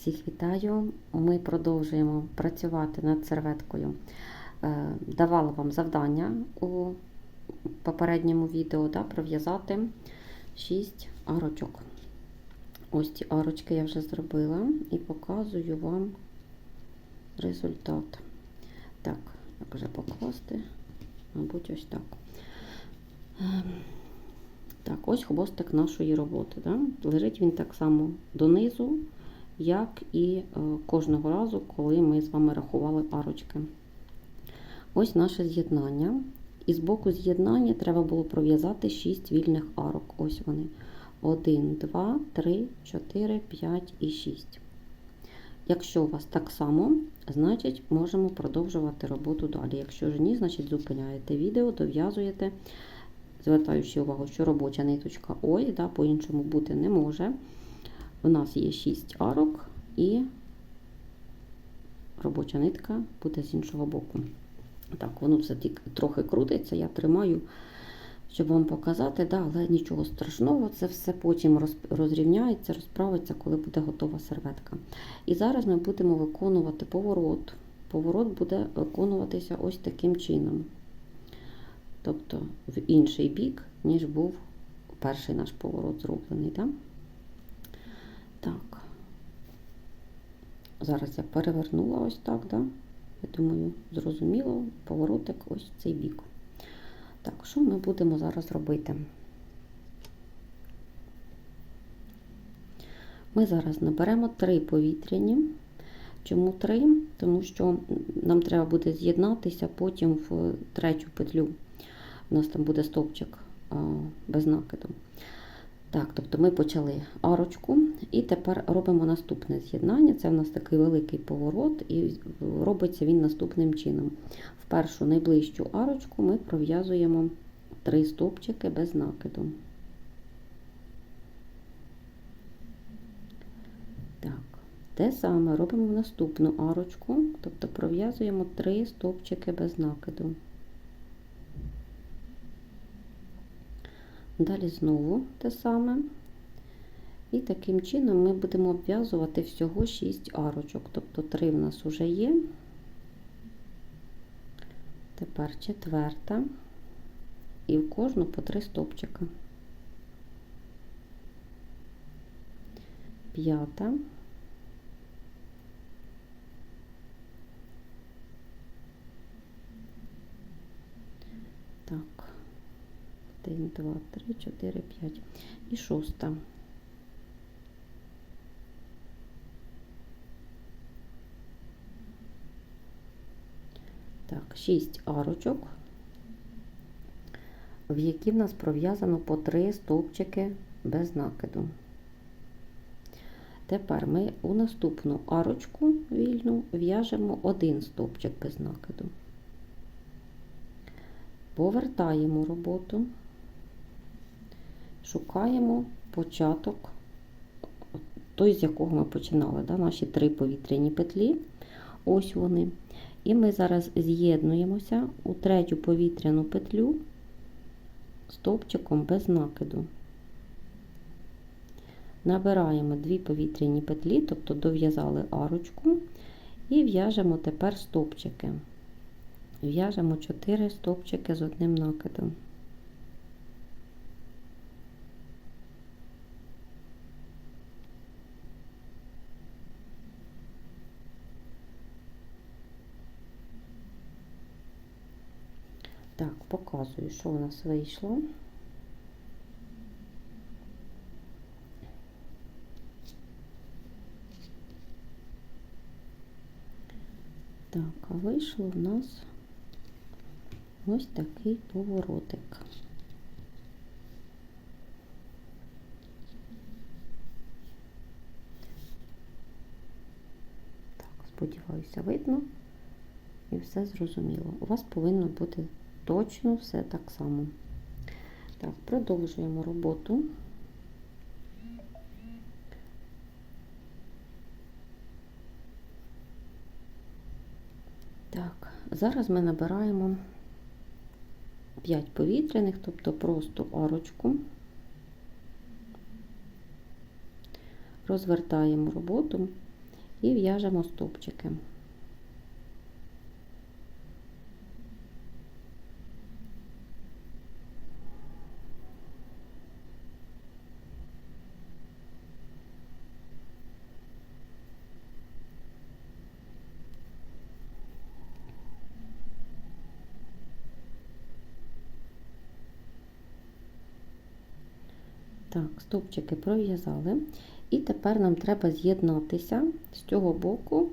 Всіх вітаю. Ми продовжуємо працювати над серветкою. Е, Давала вам завдання у попередньому відео да, пров'язати 6 арочок. Ось ці арочки я вже зробила і показую вам результат. Так, як вже покласти, мабуть, ось так. Так, ось хвостик нашої роботи. Да? Лежить він так само донизу, як і е, кожного разу, коли ми з вами рахували арочки. Ось наше з'єднання. І з боку з'єднання треба було пров'язати 6 вільних арок. Ось вони. 1, 2, 3, 4, 5 і 6. Якщо у вас так само, значить можемо продовжувати роботу далі. Якщо ж ні, значить зупиняєте відео, дов'язуєте, звертаючи увагу, що робоча ниточка ой, да, по-іншому бути не може. У нас є 6 арок і робоча нитка буде з іншого боку. Так, воно все трохи крутиться, я тримаю, щоб вам показати, да, але нічого страшного, це все потім розрівняється, розправиться, коли буде готова серветка. І зараз ми будемо виконувати поворот. Поворот буде виконуватися ось таким чином. Тобто в інший бік, ніж був перший наш поворот зроблений. Да? Так, зараз я перевернула ось так, да? я думаю, зрозуміло, поворотик ось в цей бік. Так, що ми будемо зараз робити? Ми зараз наберемо три повітряні. Чому три? Тому що нам треба буде з'єднатися потім в третю петлю. У нас там буде стовпчик без накиду. Так, тобто ми почали арочку і тепер робимо наступне з'єднання. Це в нас такий великий поворот, і робиться він наступним чином. В першу найближчу арочку ми пров'язуємо три стовпчики без накиду. Так, те саме робимо в наступну арочку, тобто пров'язуємо три стовпчики без накиду. Далі знову те саме. І таким чином ми будемо обв'язувати всього 6 арочок. Тобто 3 в нас вже є. Тепер четверта. І в кожну по 3 стовпчика. П'ята. Так. 1, 2, 3, 4, 5 і шоста. Так, 6 арочок, в які в нас пров'язано по 3 стовпчики без накиду. Тепер ми у наступну арочку вільну в'яжемо один стовпчик без накиду. Повертаємо роботу шукаємо початок, той, з якого ми починали, да, наші три повітряні петлі. Ось вони. І ми зараз з'єднуємося у третю повітряну петлю стовпчиком без накиду. Набираємо дві повітряні петлі, тобто дов'язали арочку, і в'яжемо тепер стовпчики. В'яжемо 4 стовпчики з одним накидом. Так, показую, що у нас вийшло. Так, а вийшло у нас ось такий поворотик. Так, сподіваюся, видно і все зрозуміло. У вас повинно бути точно все так само. Так, продовжуємо роботу. Так, зараз ми набираємо 5 повітряних, тобто просто арочку, розвертаємо роботу і в'яжемо стовпчики. Так, стовпчики пров'язали. І тепер нам треба з'єднатися з цього боку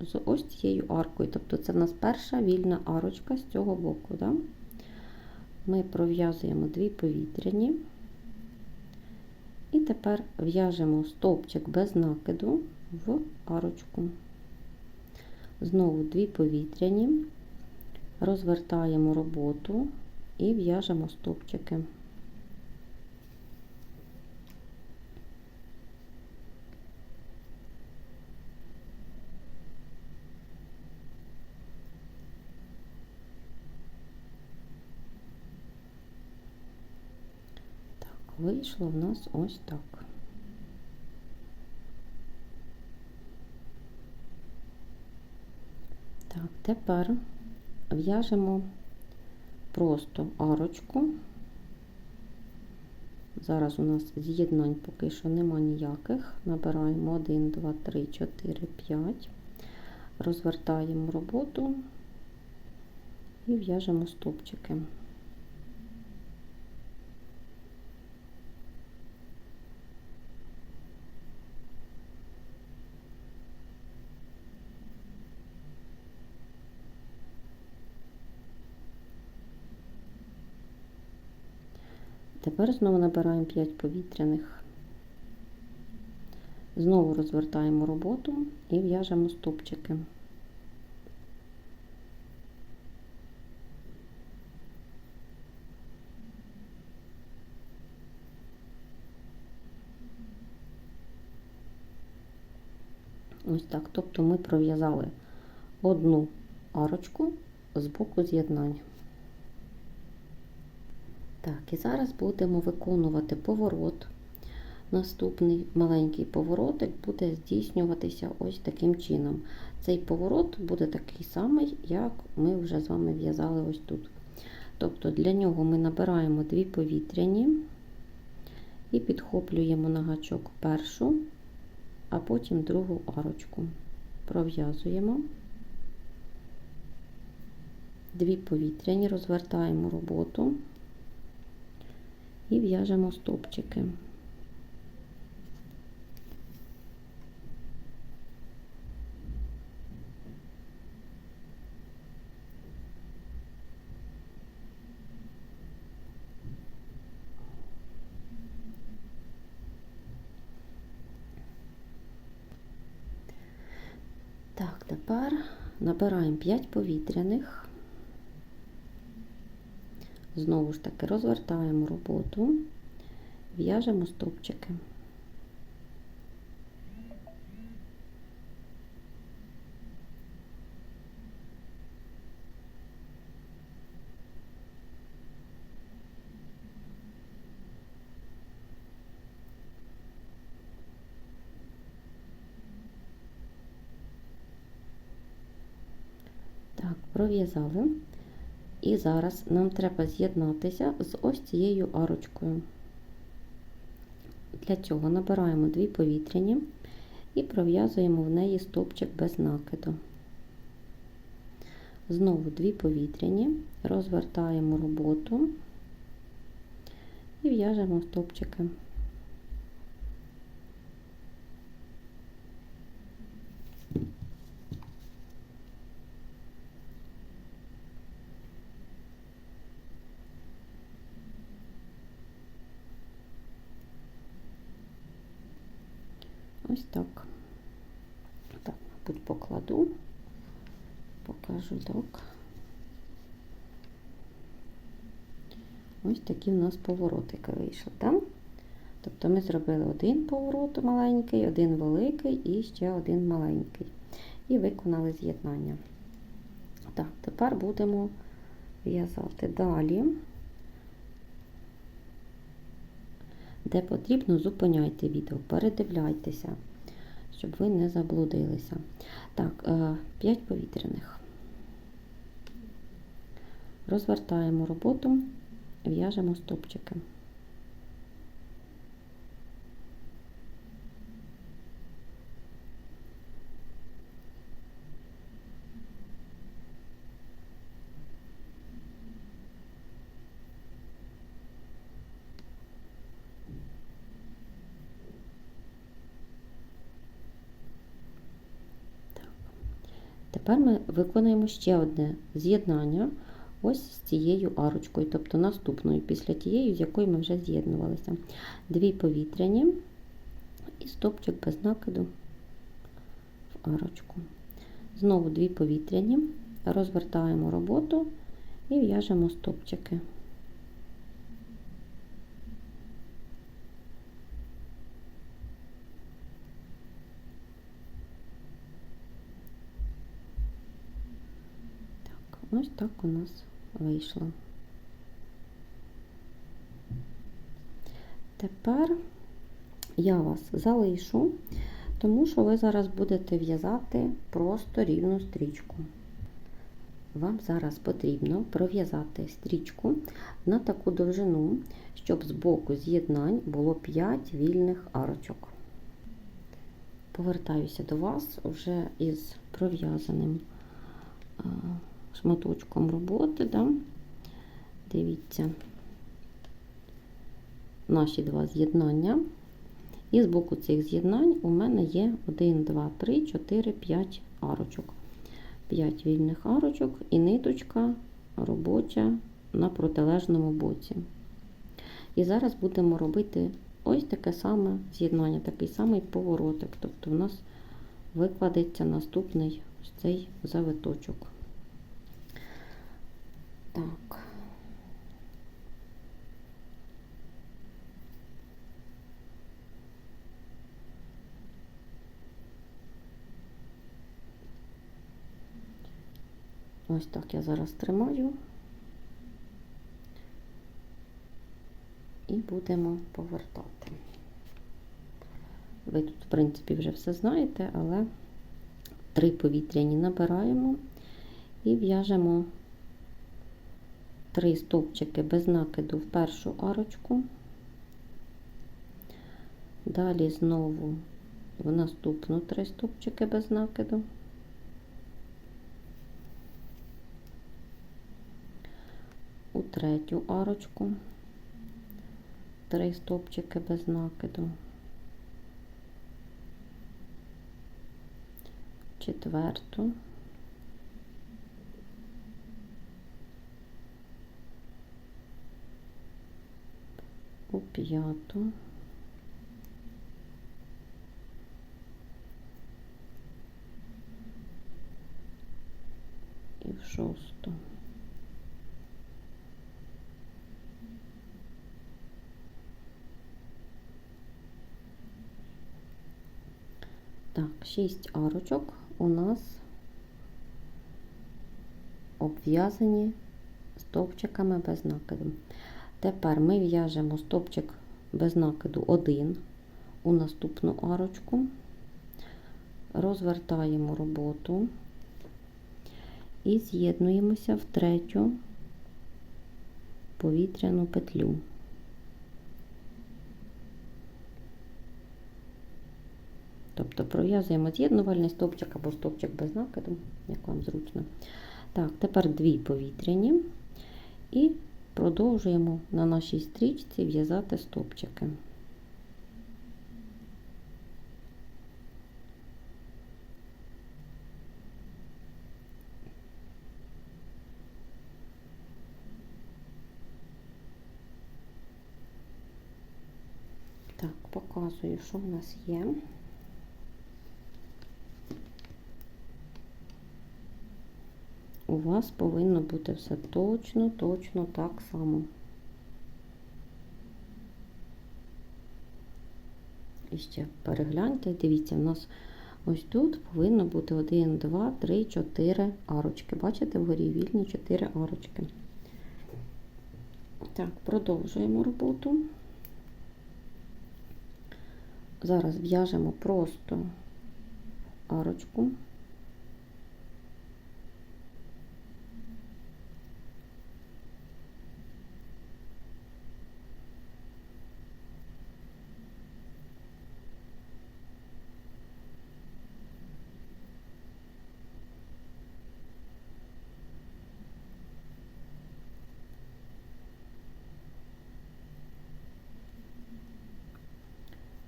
з ось цією аркою. Тобто це в нас перша вільна арочка з цього боку. Да? Ми пров'язуємо дві повітряні. І тепер в'яжемо стовпчик без накиду в арочку. Знову дві повітряні, розвертаємо роботу і в'яжемо стовпчики. Так, вийшло в нас ось так. Так, тепер в'яжемо просто арочку. Зараз у нас з'єднань поки що нема ніяких. Набираємо 1, 2, 3, 4, 5, розвертаємо роботу і в'яжемо стовпчики. Тепер знову набираємо 5 повітряних. Знову розвертаємо роботу і в'яжемо стопчики. Ось так. Тобто ми пров'язали одну арочку з боку з'єднання. Так, і зараз будемо виконувати поворот. Наступний маленький поворотик буде здійснюватися ось таким чином. Цей поворот буде такий самий, як ми вже з вами в'язали ось тут. Тобто для нього ми набираємо дві повітряні і підхоплюємо на гачок першу, а потім другу арочку. Пров'язуємо. Дві повітряні, розвертаємо роботу і в'яжемо стовпчики. Так, тепер набираємо 5 повітряних. Знову ж таки розвертаємо роботу, в'яжемо стовпчики. Так, пров'язали. І зараз нам треба з'єднатися з ось цією арочкою. Для цього набираємо дві повітряні і пров'язуємо в неї стовпчик без накиду. Знову дві повітряні, розвертаємо роботу і в'яжемо стовпчики. Ось так. Так, мабуть, покладу, покажу так. Ось такі в нас поворотики вийшли, так? Тобто ми зробили один поворот маленький, один великий і ще один маленький. І виконали з'єднання. Так, тепер будемо в'язати далі. Де потрібно, зупиняйте відео, передивляйтеся, щоб ви не заблудилися. Так, 5 повітряних. Розвертаємо роботу, в'яжемо стопчики. Тепер ми виконуємо ще одне з'єднання ось з цією арочкою, тобто наступною після тієї, з якою ми вже з'єднувалися. Дві повітряні і стопчик без накиду в арочку. Знову дві повітряні, розвертаємо роботу і в'яжемо стопчики. Так, ось так у нас вийшло. Тепер я вас залишу, тому що ви зараз будете в'язати просто рівну стрічку. Вам зараз потрібно пров'язати стрічку на таку довжину, щоб з боку з'єднань було 5 вільних арочок. Повертаюся до вас вже із пров'язаним шматочком роботи. Да? Дивіться наші два з'єднання. І з боку цих з'єднань у мене є 1, 2, 3, 4, 5 арочок. 5 вільних арочок і ниточка робоча на протилежному боці. І зараз будемо робити ось таке саме з'єднання, такий самий поворотик. Тобто у нас викладеться наступний ось цей завиточок. Так. Ось так я зараз тримаю і будемо повертати. Ви тут, в принципі, вже все знаєте, але три повітряні набираємо і в'яжемо три стовпчики без накиду в першу арочку. Далі знову в наступну три стовпчики без накиду. У третю арочку три стовпчики без накиду. Четверту. у п'яту. І в шосту. Так, шість арочок у нас обв'язані стовпчиками без накиду. Тепер ми в'яжемо стопчик без накиду 1 у наступну арочку, розвертаємо роботу і з'єднуємося в третю повітряну петлю. Тобто пров'язуємо з'єднувальний стовпчик або стовпчик без накиду, як вам зручно. Так, тепер дві повітряні і продовжуємо на нашій стрічці в'язати стовпчики. Так, показую, що в нас є. У вас повинно бути все точно, точно так само. І ще перегляньте, дивіться, у нас ось тут повинно бути 1, 2, 3, 4 арочки. Бачите, вгорі вільні 4 арочки. Так, продовжуємо роботу. Зараз в'яжемо просто арочку.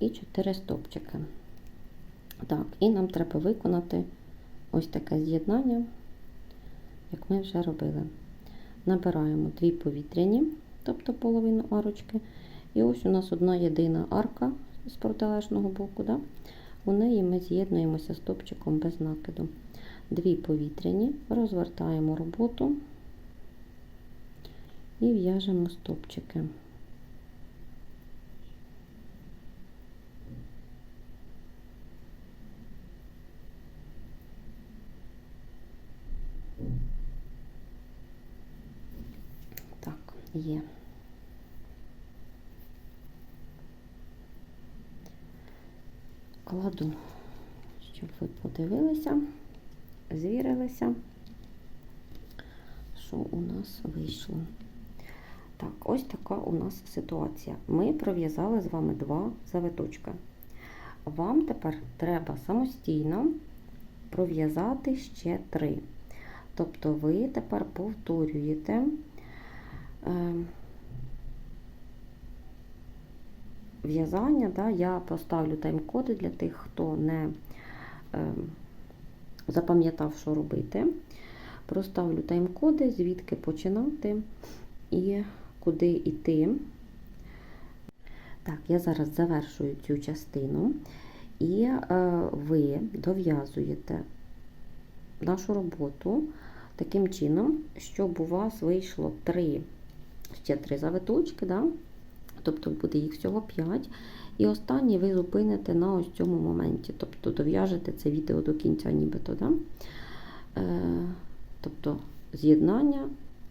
і 4 стовпчики. Так, і нам треба виконати ось таке з'єднання, як ми вже робили. Набираємо дві повітряні, тобто половину арочки. І ось у нас одна єдина арка з протилежного боку. Да? У неї ми з'єднуємося стовпчиком без накиду. Дві повітряні, розвертаємо роботу і в'яжемо стовпчики. Так, є. Кладу, щоб ви подивилися, звірилися, що у нас вийшло. Так, ось така у нас ситуація. Ми пров'язали з вами два завиточка. Вам тепер треба самостійно пров'язати ще три. Тобто ви тепер повторюєте в'язання. Да, Я поставлю тайм-коди для тих, хто не е, запам'ятав, що робити. Проставлю тайм-коди, звідки починати і куди йти. Так, я зараз завершую цю частину, і е, ви дов'язуєте нашу роботу таким чином, щоб у вас вийшло 3, ще 3 завиточки, да? тобто буде їх всього 5. І останній ви зупините на ось цьому моменті. Тобто дов'яжете це відео до кінця, нібито. Да? Е, тобто з'єднання,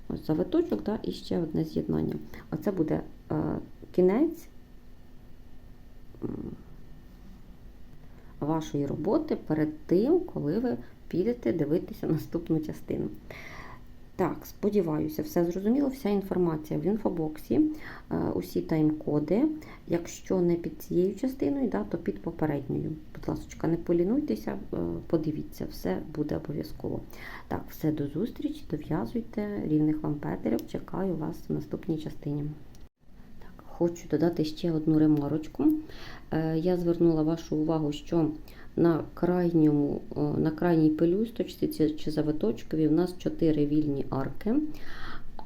ось завиточок, да? і ще одне з'єднання. Оце буде е, кінець вашої роботи перед тим, коли ви підете дивитися наступну частину. Так, сподіваюся, все зрозуміло. Вся інформація в інфобоксі, е, усі тайм-коди. Якщо не під цією частиною, да, то під попередньою. Будь ласка, не полінуйтеся, е, подивіться, все буде обов'язково. Так, все до зустрічі, дов'язуйте, рівних вам петелів. Чекаю вас в наступній частині. Так, Хочу додати ще одну ремарочку. Е, Я звернула вашу увагу, що на крайньому, на крайній пелюсточці чи завиточкові в нас 4 вільні арки,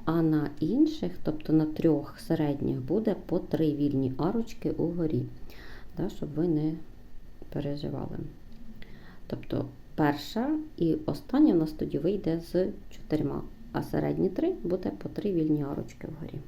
а на інших, тобто на трьох середніх, буде по 3 вільні арочки угорі, да, щоб ви не переживали. Тобто перша і остання в нас тоді вийде з чотирма, а середні три буде по 3 вільні арочки вгорі.